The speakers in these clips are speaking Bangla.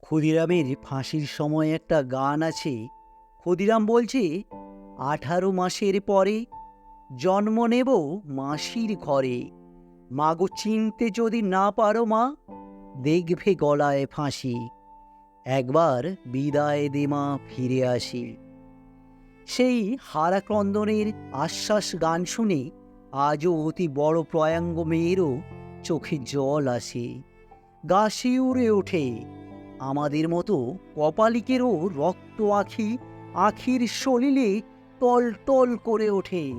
ক্ষুদিরামের ফাঁসির সময় একটা গান আছে। ক্ষুদিরাম বলছে, আঠারো মাসের পরে জন্ম নেব মাসির ঘরে। মাগো চিনতে যদি না পারো মা, দেখবে গলায় ফাঁসি। একবার বিদায় দে মা, ফিরে আসি। সেই হারাক্রন্দনের আশ্বাস গান শুনে আজও অতি বড় প্রয়াঙ্গ মেয়েরও চোখে জল আসে। গা শিউরে ওঠে। আমাদের মতো কপালিকেরও রক্ত আখি, আখির সলিলে টল টল করে ওঠে।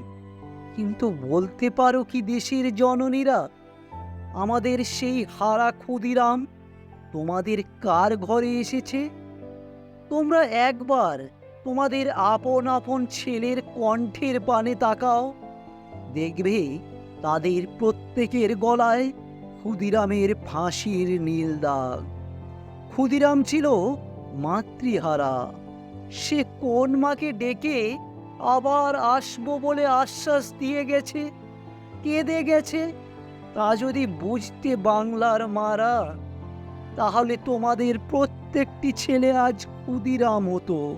কিন্তু বলতে পারো কি দেশের জননীরা? আমাদের সেই হারা ক্ষুদিরাম তোমাদের কার ঘরে এসেছে? তোমরা একবার তোমাদের আপন আপন ছেলের কণ্ঠের পানে তাকাও। দেখবে তাদের প্রত্যেকের গলায় ক্ষুদিরামের ফাঁসির নীল দাগ। ক্ষুদিরাম ছিল মাতৃহারা। সে কোন মাকে ডেকে আবার আসব বলে আশ্বাস দিয়ে গেছে? কেঁদে গেছে? তা যদি বুঝতে বাংলার মারা, তাহলে তোমাদের প্রত্যেকটি ছেলে আজ ক্ষুদিরাম হতো।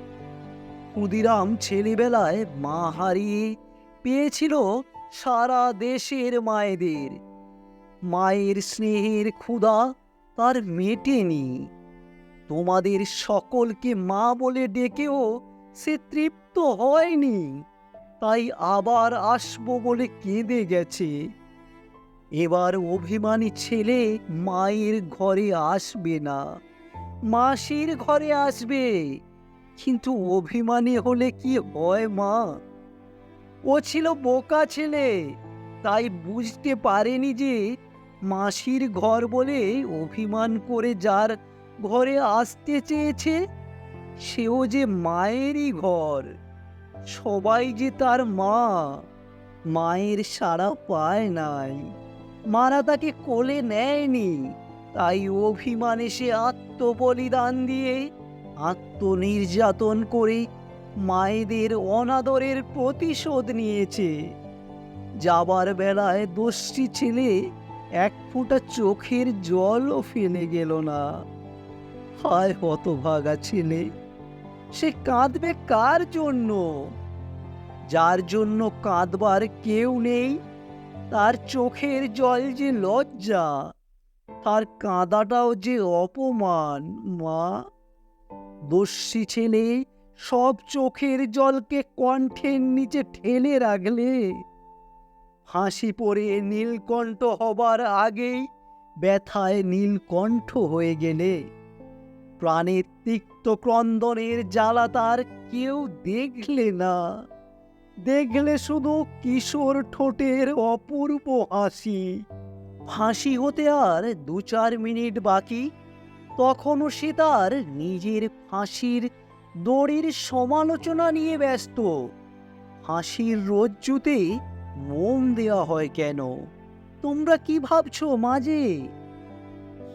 ক্ষুদিরাম ছেলেবেলায় মা হারিয়ে পেয়েছিল সারা দেশের মায়েদের। মায়ের স্নেহের ক্ষুধা তার মেটেনি। তোমাদের সকলকে মা বলে ডেকেও সে তৃপ্ত হয়নি। তাই আবার আসব বলে কেঁদে গেছে। এবার অভিমানী ছেলে মায়ের ঘরে আসবে না। মাসির ঘরে আসবে। কিন্তু অভিমানী হলে কি হয় মা? ও ছিল বোকা ছেলে, তাই বুঝতে পারেনি যে মাসির ঘর বলে অভিমান করে যার ঘরে আসতে চেয়েছে, সেও যে মায়েরই ঘর, সবাই যে তার মা, মায়ের সাড়া পায় নাই। মারা তাকে কোলে নেয়নি, তাই অভিমানে সে আত্মবলিদান দিয়ে আত্মনির্যাতন করে মায়েদের অনাদরের প্রতিশোধ নিয়েছে। যাবার বেলায় দোষী ছেলে এক ফোঁটা চোখের জলও ফেলে গেল না। হায়, হতভাগা ছেলে। সে কাঁদবে কার জন্য? যার জন্য কাঁদবার কেউ নেই, তার চোখের জল যে লজ্জা, তার কাঁদাটাও যে অপমান, মা। দস্যি ছেলে, সব চোখের জলকে কণ্ঠের নিচে ঠেলে রাখলে। হাসি পরে নীলকণ্ঠ হবার আগেই ব্যথায় নীলকণ্ঠ হয়ে গেলে। প্রাণের তিক্ত ক্রন্দনের জ্বালা তার কেউ দেখলে না। দেখলে শুধু কিশোর ঠোঁটের অপূর্ব হাসি। ফাঁসি হতে আর দু চার মিনিট বাকি, তখনও সে তার নিজের ফাঁসির দড়ির সমালোচনা নিয়ে ব্যস্ত। ফাঁসির রজ্জুতে মোম দেওয়া হয় কেন? তোমরা কি ভাবছ মাঝে?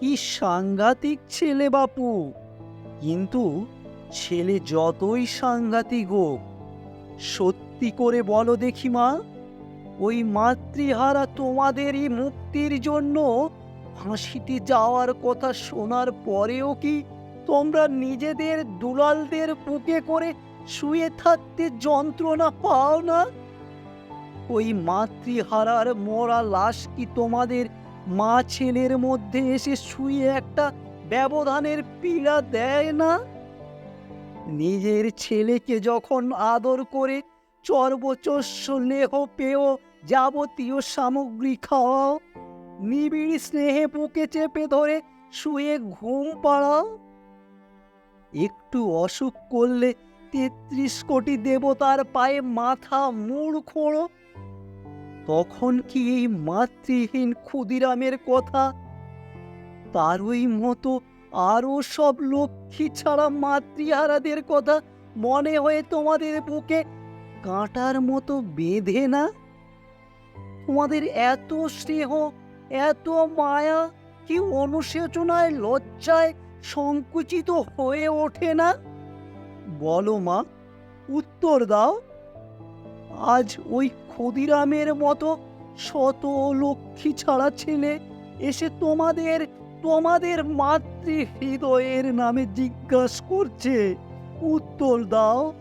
কি সাংঘাতিক ছেলে বাপু। কিন্তু ছেলে যতই সাংঘাতিক হোক, সত্যি করে বলো দেখি মা, ওই মাতৃহারা তোমাদেরই মুক্তির জন্য ফাঁসিতে যাওয়ার কথা শোনার পরেও কি তোমরা নিজেদের দুলালদের বুকে করে শুয়ে থাকতে যন্ত্রণা পাও না? ওই মাতৃহারার মরা লাশ কি তোমাদের মা ছেলের মধ্যে এসে শুয়ে একটা ব্যবধানের পীড়া দেয় না? নিজের ছেলেকে যখন আদর করে চর্বচস্য লেহ পেও, যাবতীয় সামগ্রী খাওয়াও, নিবিড় স্নেহে বুকে চেপে ধরে শুয়ে ঘুম পাড়াও। একটু অসুখ করলে তেত্রিশ কোটি দেবতার পায়ে মাথা মুড় খোঁড়ো তখন কি এই মাতৃহীন ক্ষুদিরামের কথা? তারই মতো আরও সব লক্ষ্মী ছাড়া মাতৃহারাদের কথা মনে হয়ে তোমাদের বুকে কাঁটার মতো বেঁধে না? তোমাদের এত স্নেহ, এত মায়া কি অনুশোচনায়, লজ্জায় সংকুচিত হয়ে ওঠে না? বলো মা, উত্তর দাও। আজ ওই ক্ষুদিরামের মতো শত লক্ষ্মী ছাড়া ছেলে এসে তোমাদের তোমাদের মাতৃ হৃদয়ের নামে জিজ্ঞাসা করছে। উত্তর দাও,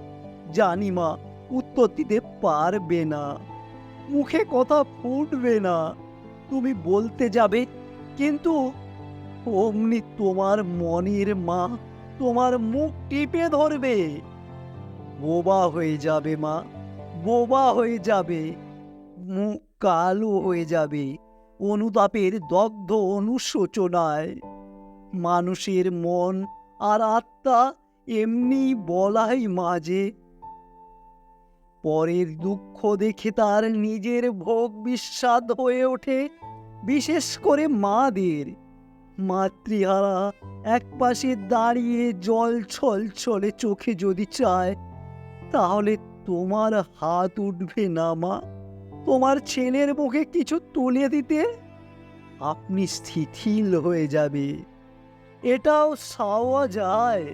জানি মা, উত্তর দিতে পারবে না। মুখে কথা ফুটবে না। তুমি বলতে যাবে, কিন্তু অমনি তোমার মনের মা তোমার মুখ টিপে ধরবে। বোবা হয়ে যাবে মা। বোবা হয়ে যাবে, মুখ কালো হয়ে যাবে, অনুতাপের দগ্ধ অনুশোচনায়। মানুষের মন আর আত্মা এমনি বলাই মাঝে। পরের দুঃখ দেখে তার নিজের ভোগ বিস্বাদ হয়ে ওঠে, বিশেষ করে মাদের। মাতৃহারা একপাশে দাঁড়িয়ে জল ছল ছলে চোখে যদি চায়, তাহলে তোমার হাত উঠবে না, মা। তোমার ছেলের মুখে কিছু তুলে দিতে আপনি স্থিতিল হয়ে যাবে। এটাও সাওয়া যায়।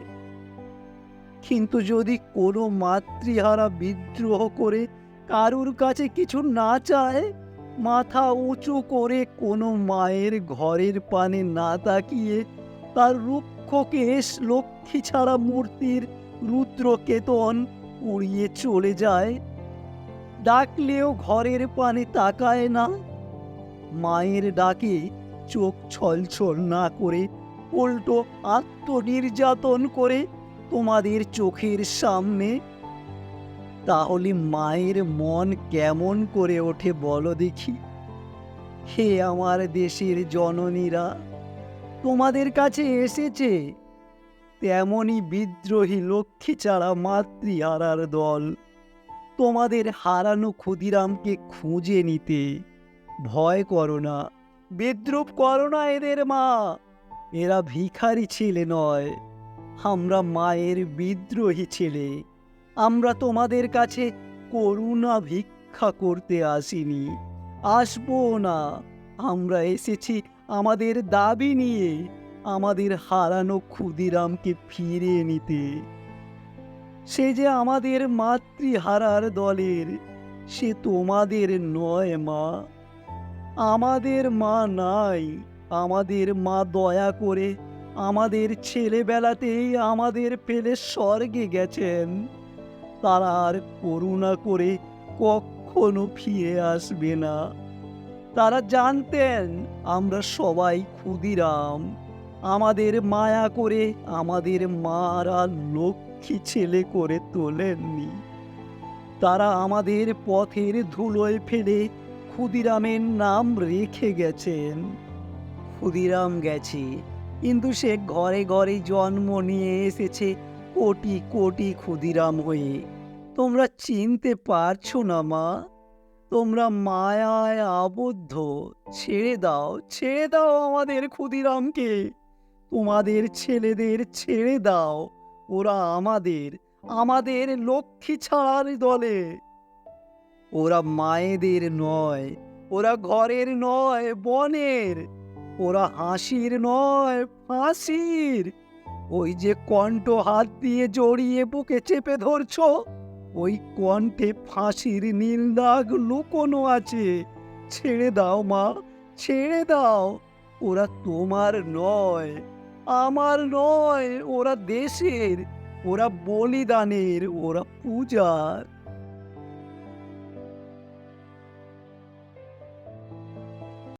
কিন্তু যদি কোনো মাতৃহারা বিদ্রোহ করে কারুর কাছে কিছু না চায়, মাথা উঁচু করে কোনো মায়ের ঘরের পানে না তাকিয়ে তার রুক্ষ কেশ লক্ষ্মী ছাড়া মূর্তির রুদ্রকেতন উড়িয়ে চলে যায়। ডাকলেও ঘরের পানে তাকায় না। মায়ের ডাকে চোখ ছলছল না করে, উল্টো আত্মনির্যাতন করে তোমাদের চোখের সামনে। তাহলে মায়ের মন কেমন করে ওঠে বলো দেখি। হে আমার দেশের জননীরা, তোমাদের কাছে এসেছে তেমনই বিদ্রোহী লক্ষ্মী ছাড়া মাতৃহারার দল। তোমাদের হারানো ক্ষুদিরামকে খুঁজে নিতে। ভয় করো না, বিদ্রুপ করো না এদের মা। এরা ভিখারি ছেলে নয়, আমরা মায়ের বিদ্রোহী ছেলে। আমরা তোমাদের কাছে করুণা ভিক্ষা করতে আসিনি। আসব না, আমরা এসেছি আমাদের দাবি নিয়ে। আমাদের হারানো ক্ষুদিরামকে ফিরে নিতে। সে যে আমাদের মাতৃহারার দলের, সে তোমাদের নয় মা। আমাদের মা নাই, আমাদের মা দয়া করে আমাদের ছেলেবেলাতেই আমাদের ফেলে স্বর্গে গেছেন। তারা আর করুণা করে কখনো ফিরে আসবে না। তারা জানতেন আমরা সবাই ক্ষুদিরাম। আমাদের মায়া করে, আমাদের মারা লক্ষ্মী ছেলে করে তোলেননি। তারা আমাদের পথের ধুলোয় ফেলে ক্ষুদিরামের নাম রেখে গেছেন। ক্ষুদিরাম গেছে, কিন্তু সে ঘরে ঘরে জন্ম নিয়ে এসেছে কোটি কোটি ক্ষুদিরাম হয়ে। তোমরা চিনতে পারছ না মা, তোমরা মায়ায় আবদ্ধ। ছেড়ে দাও ছেড়ে দাও আমাদের ক্ষুদিরামকে। তোমাদের ছেলেদের ছেড়ে দাও। ওরা আমাদের আমাদের লক্ষ্মী ছাড়ার দলে। ওরা মায়েদের নয়, ওরা ঘরের নয়, বনের। ওরা হাসির নয়, ফাঁসির। ওই যে কণ্ঠ হাত দিয়ে জড়িয়ে বুকে চেপে ধরছো, ওই কণ্ঠে ফাঁসির নীল দাগ লুকোনো আছে। ছেড়ে দাও মা, ছেড়ে দাও। ওরা তোমার নয়। আমার নয় ওরা দেশের ওরা বলিদানের ওরা পূজার।